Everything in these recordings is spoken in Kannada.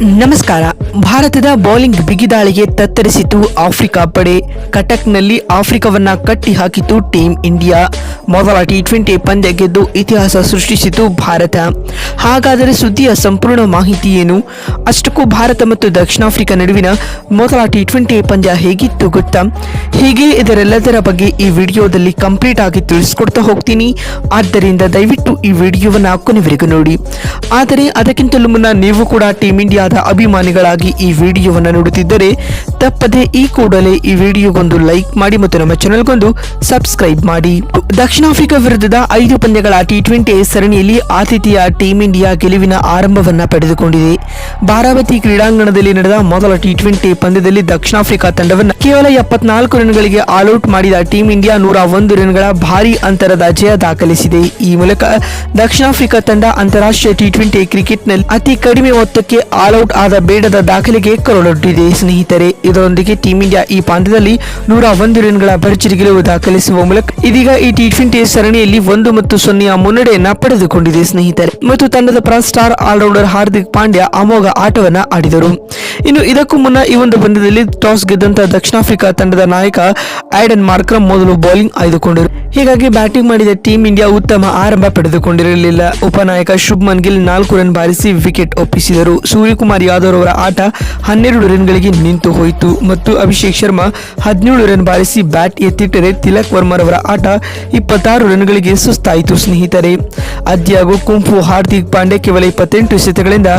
ನಮಸ್ಕಾರ. ಭಾರತದ ಬೌಲಿಂಗ್ ಬಿಗಿದಾಳಿಗೆ ತತ್ತರಿಸಿತು ಆಫ್ರಿಕಾ ಪಡೆ. ಕಟಕ್ನಲ್ಲಿ ಆಫ್ರಿಕಾವನ್ನ ಕಟ್ಟಿ ಹಾಕಿತು ಟೀಂ ಇಂಡಿಯಾ. ಮೊದಲ ಟಿ ಟ್ವೆಂಟಿ ಪಂದ್ಯ ಗೆದ್ದು ಇತಿಹಾಸ ಸೃಷ್ಟಿಸಿತು ಭಾರತ. ಹಾಗಾದರೆ ಸುದ್ದಿಯ ಸಂಪೂರ್ಣ ಮಾಹಿತಿ ಏನು? ಅಷ್ಟಕ್ಕೂ ಭಾರತ ಮತ್ತು ದಕ್ಷಿಣ ಆಫ್ರಿಕಾ ನಡುವಿನ ಮೊದಲ ಟಿ ಟ್ವೆಂಟಿ ಪಂದ್ಯ ಹೇಗಿತ್ತು ಗೊತ್ತಾ? ಹೀಗೆ ಇದರೆಲ್ಲದರ ಬಗ್ಗೆ ಈ ವಿಡಿಯೋದಲ್ಲಿ ಕಂಪ್ಲೀಟ್ ಆಗಿ ತಿಳಿಸ್ಕೊಡ್ತಾ ಹೋಗ್ತೀನಿ. ಆದ್ದರಿಂದ ದಯವಿಟ್ಟು ಈ ವಿಡಿಯೋವನ್ನು ಕೊನೆವರೆಗೂ ನೋಡಿ. ಆದರೆ ಅದಕ್ಕಿಂತಲೂ ಮುನ್ನ ನೀವು ಕೂಡ ಟೀಂ ಇಂಡಿಯಾದ ಅಭಿಮಾನಿಗಳಾಗಿ ಈ ವಿಡಿಯೋವನ್ನು ನೋಡುತ್ತಿದ್ದರೆ ತಪ್ಪದೆ ಈ ಕೂಡಲೇ ಈ ವಿಡಿಯೋಗೊಂದು ಲೈಕ್ ಮಾಡಿ ಮತ್ತು ನಮ್ಮ ಚಾನೆಲ್ಗೊಂದು ಸಬ್ಸ್ಕ್ರೈಬ್ ಮಾಡಿ. ದಕ್ಷಿಣ ಆಫ್ರಿಕಾ ವಿರುದ್ಧದ ಐದು ಪಂದ್ಯಗಳ ಟಿ ಟ್ವೆಂಟಿ ಸರಣಿಯಲ್ಲಿ ಆತಿಥೇಯ ಟೀಂ ಇಂಡಿಯಾ ಗೆಲುವಿನ ಆರಂಭವನ್ನು ಪಡೆದುಕೊಂಡಿದೆ. ಬಾರಾವತಿ ಕ್ರೀಡಾಂಗಣದಲ್ಲಿ ನಡೆದ ಮೊದಲ ಟಿ ಟ್ವೆಂಟಿ ಪಂದ್ಯದಲ್ಲಿ ದಕ್ಷಿಣ ಆಫ್ರಿಕಾ ತಂಡವನ್ನು ಕೇವಲ ಎಪ್ಪತ್ನಾಲ್ಕು ರನ್ಗಳಿಗೆ ಆಲ್ಔಟ್ ಮಾಡಿದ ಟೀಂ ಇಂಡಿಯಾ ನೂರ ಒಂದು ರನ್ಗಳ ಭಾರಿ ಅಂತರದ ಜಯ ದಾಖಲಿಸಿದೆ. ಈ ಮೂಲಕ ದಕ್ಷಿಣ ಆಫ್ರಿಕಾ ತಂಡ ಅಂತಾರಾಷ್ಟ್ರೀಯ ಟಿ ಟ್ವೆಂಟಿ ಕ್ರಿಕೆಟ್ನಲ್ಲಿ ಅತಿ ಕಡಿಮೆ ಮೊತ್ತಕ್ಕೆ ಆಲ್ಔಟ್ ಆದ ಬೇಡದ ದಾಖಲೆಗೆ ಕೊರಳೊಡ್ಡಿದೆ. ಸ್ನೇಹಿತರೆ, ಇದರೊಂದಿಗೆ ಟೀಂ ಇಂಡಿಯಾ ಈ ಪಂದ್ಯದಲ್ಲಿ ನೂರ ಒಂದು ರನ್ಗಳ ಭರ್ಜರಿ ಗೆಲುವು ದಾಖಲಿಸುವ ಮೂಲಕ ಇದೀಗ ಈ ಟಿ ಟ್ವೆಂಟಿ ಸರಣಿಯಲ್ಲಿ ಒಂದು ಮತ್ತು ಸೊನ್ನೆಯ ಮುನ್ನಡೆಯನ್ನ ಪಡೆದುಕೊಂಡಿದೆ ಸ್ನೇಹಿತರೆ. ಮತ್ತು ತಂಡದ ಪರ ಸ್ಟಾರ್ ಆಲ್ರೌಂಡರ್ ಹಾರ್ದಿಕ್ ಪಾಂಡ್ಯ ಅಮೋಘ ಆಟವನ್ನ ಆಡಿದರು. ಇನ್ನು ಇದಕ್ಕೂ ಮುನ್ನ ಈ ಒಂದು ಪಂದ್ಯದಲ್ಲಿ ಟಾಸ್ ಗೆದ್ದಂತಹ ದಕ್ಷಿಣ ಆಫ್ರಿಕಾ ತಂಡದ ನಾಯಕ ಐಡನ್ ಮಾರ್ಕ್ರಮ್ ಮೊದಲು ಬೌಲಿಂಗ್ ಆಯ್ದುಕೊಂಡರು. ಹೀಗಾಗಿ ಬ್ಯಾಟಿಂಗ್ ಮಾಡಿದ ಟೀಂ ಇಂಡಿಯಾ ಉತ್ತಮ ಆರಂಭ ಪಡೆದುಕೊಂಡಿರಲಿಲ್ಲ. ಉಪನಾಯಕ ಶುಭ್ಮನ್ ಗಿಲ್ ನಾಲ್ಕು ರನ್ ಬಾರಿಸಿ ವಿಕೆಟ್ ಒಪ್ಪಿಸಿದರು. ಸೂರ್ಯಕುಮಾರ್ ಯಾದವ್ ಅವರ ಆಟ ಹನ್ನೆರಡು ರನ್ಗಳಿಗೆ ನಿಂತು ಹೋಯಿತು. ಮತ್ತು ಅಭಿಷೇಕ್ ಶರ್ಮಾ ಹದಿನೇಳು ರನ್ ಬಾರಿಸಿ ಬ್ಯಾಟ್ ಎತ್ತಿಟ್ಟರೆ ತಿಲಕ್ ವರ್ಮರವರ ಆಟ ಇಪ್ಪತ್ತಾರು ರನ್ಗಳಿಗೆ ಸುಸ್ತಾಯಿತು ಸ್ನೇಹಿತರೆ. ಅದ್ಯಾಗೂ ಕುಂಫು ಹಾರ್ದಿಕ್ ಪಾಂಡೆ ಕೇವಲ ಇಪ್ಪತ್ತೆಂಟು ಎಸೆತಗಳಿಂದ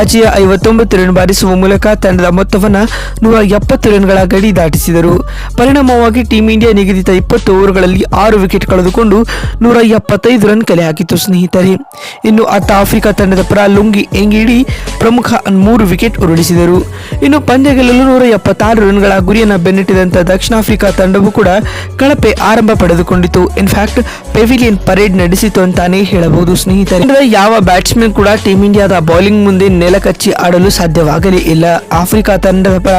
ಆಜೆಯ ಐವತ್ತೊಂಬತ್ತು ರನ್ ಬಾರಿಸುವ ಮೂಲಕ ತಂಡದ ಮೊತ್ತವನ್ನು ನೂರ ಎಪ್ಪತ್ತು ರನ್ಗಳ ಗಡಿ ದಾಟಿಸಿದರು. ಪರಿಣಾಮವಾಗಿ ಟೀಂ ಇಂಡಿಯಾ ನಿಗದಿತ ಇಪ್ಪತ್ತು ಓವರ್ಗಳಲ್ಲಿ ಆರು ವಿಕೆಟ್ ಕಳೆದುಕೊಂಡು ನೂರ ಎಪ್ಪತ್ತೈದು ರನ್ ಕಲೆ ಹಾಕಿತು ಸ್ನೇಹಿತರೆ. ಇನ್ನು ಅತ್ತ ಆಫ್ರಿಕಾ ತಂಡದ ಪರ ಲುಂಗಿ ಎಂಗಿಡಿ ಪ್ರಮುಖ ಮೂರು ವಿಕೆಟ್ ಉರುಳಿಸಿದರು. ಇನ್ನು ಪಂದ್ಯ ಗೆಲ್ಲಲು ನೂರ ಎಪ್ಪತ್ತಾರು ರನ್ಗಳ ಗುರಿಯನ್ನು ಬೆನ್ನಟ್ಟಿದಂತ ದಕ್ಷಿಣ ಆಫ್ರಿಕಾ ತಂಡವು ಕೂಡ ಕಳಪೆ ಆರಂಭ ಪಡೆದುಕೊಂಡಿತು. ಇನ್ಫ್ಯಾಕ್ಟ್ ಪೆವಿಲಿಯನ್ ಪರೇಡ್ ನಡೆಸಿತು ಅಂತಾನೆ ಹೇಳಬಹುದು ಸ್ನೇಹಿತರೆ. ಯಾವ ಬ್ಯಾಟ್ಸ್ಮನ್ ಕೂಡ ಟೀಮ್ ಇಂಡಿಯಾದ ಬೌಲಿಂಗ್ ಮುಂದೆ ನೆಲಕಚ್ಚಿ ಆಡಲು ಸಾಧ್ಯವಾಗಲೇ ಇಲ್ಲ. ಆಫ್ರಿಕಾ ತಂಡದ ಪರ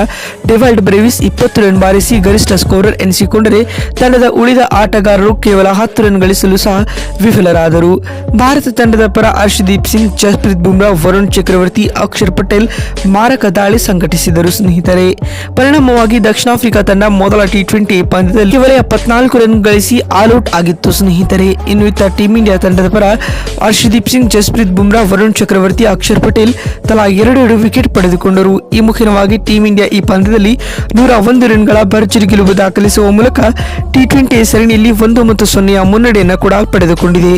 ಡಿವೈಲ್ಡ್ ಬ್ರೇವಿಸ್ ಇಪ್ಪತ್ತು ರನ್ ಬಾರಿಸಿ ಗರಿಷ್ಠ ಸ್ಕೋರರ್ ಎನಿಸಿಕೊಂಡರೆ ತಂಡದ ಉಳಿದ ಆಟಗಾರರು ಕೇವಲ ಹತ್ತು ರನ್ ಗಳಿಸಲು ಸಹ ವಿಫಲರಾದರು. ಭಾರತ ತಂಡದ ಪರ ಹರ್ಷದೀಪ್ ಸಿಂಗ್, ಜಸ್ಪ್ರೀತ್ ಬುಮ್ರಾ, ವರುಣ್ ಚಕ್ರವರ್ತಿ ಅಕ್ಷರ್ ಪಟೇಲ್ ಮಾರಕ ದಾಳಿ ಸಂಘಟಿಸಿದರು ಸ್ನೇಹಿತರೆ. ಪರಿಣಾಮವಾಗಿ ದಕ್ಷಿಣ ಆಫ್ರಿಕಾ ತಂಡ ಮೊದಲ ಟಿ ಟ್ವೆಂಟಿ ಪಂದ್ಯದಲ್ಲಿ ಕೇವಲ ಎಪ್ಪತ್ನಾಲ್ಕು ರನ್ ಗಳಿಸಿ ಆಲ್ಔಟ್ ಆಗಿತ್ತು ಸ್ನೇಹಿತರೆ. ಇನ್ನು ಇತ್ತ ಟೀಂ ಇಂಡಿಯಾ ತಂಡದ ಪರ ಹರ್ಷದೀಪ್ ಸಿಂಗ್, ಜಸ್ಪ್ರೀತ್ ಬುಮ್ರಾ, ವರುಣ್ ಚಕ್ರವರ್ತಿ, ಅಕ್ಷರ್ ಪಟೇಲ್ ತಲಾ ಎರಡೆರಡು ವಿಕೆಟ್ ಪಡೆದುಕೊಂಡರು. ಈ ಮುಖೇನವಾಗಿ ಟೀಂ ಇಂಡಿಯಾ ಈ ಪಂದ್ಯದಲ್ಲಿ ನೂರ ಒಂದು ರನ್ಗಳ ಭರ್ಜರಿ ಗೆಲುವು ದಾಖಲಿಸುವ ಮೂಲಕ ಟಿ ಟ್ವೆಂಟಿ ಸರಣಿಯಲ್ಲಿ ಒಂದು ಮತ್ತು ಸೊನ್ನೆಯ ಮುನ್ನಡೆಯನ್ನು ಕೂಡ ಪಡೆದುಕೊಂಡಿದೆ.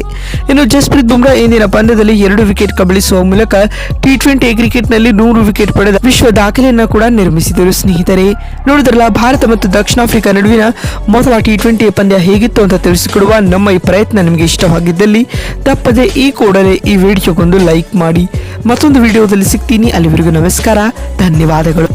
ಇನ್ನು ಜಸ್ಪ್ರೀತ್ ಬುಮ್ರಾ ಇಂದಿನ ಪಂದ್ಯದಲ್ಲಿ ಎರಡು ವಿಕೆಟ್ ಕಬಳಿಸುವ ಮೂಲಕ ಟಿ ಟ್ವೆಂಟಿ ಕ್ರಿಕೆಟ್ನಲ್ಲಿ ನೂರು ವಿಕೆಟ್ ಪಡೆದ ವಿಶ್ವ ದಾಖಲೆಯನ್ನು ಕೂಡ ನಿರ್ಮಿಸಿದರು ಸ್ನೇಹಿತರೆ. ನೋಡಿದ್ರಲ್ಲ, ಭಾರತ ಮತ್ತು ದಕ್ಷಿಣ ಆಫ್ರಿಕಾ ನಡುವಿನ ಮೊದಲ ಟಿ ಟ್ವೆಂಟಿ ಪಂದ್ಯ ಹೇಗಿತ್ತು ಅಂತ ತಿಳಿಸಿಕೊಡುವ ನಮ್ಮ ಈ ಪ್ರಯತ್ನ ನಿಮಗೆ ಇಷ್ಟವಾಗಿದ್ದಲ್ಲಿ ತಪ್ಪದೆ ಈ ಕೂಡಲೇ ಈ ವಿಡಿಯೋಗೊಂದು ಲೈಕ್ ಮಾಡಿ. ಮತ್ತೊಂದು ವಿಡಿಯೋದಲ್ಲಿ ಸಿಗ್ತೀನಿ. ಅಲ್ಲಿವರೆಗೂ ನಮಸ್ಕಾರ. ಧನ್ಯವಾದಗಳು.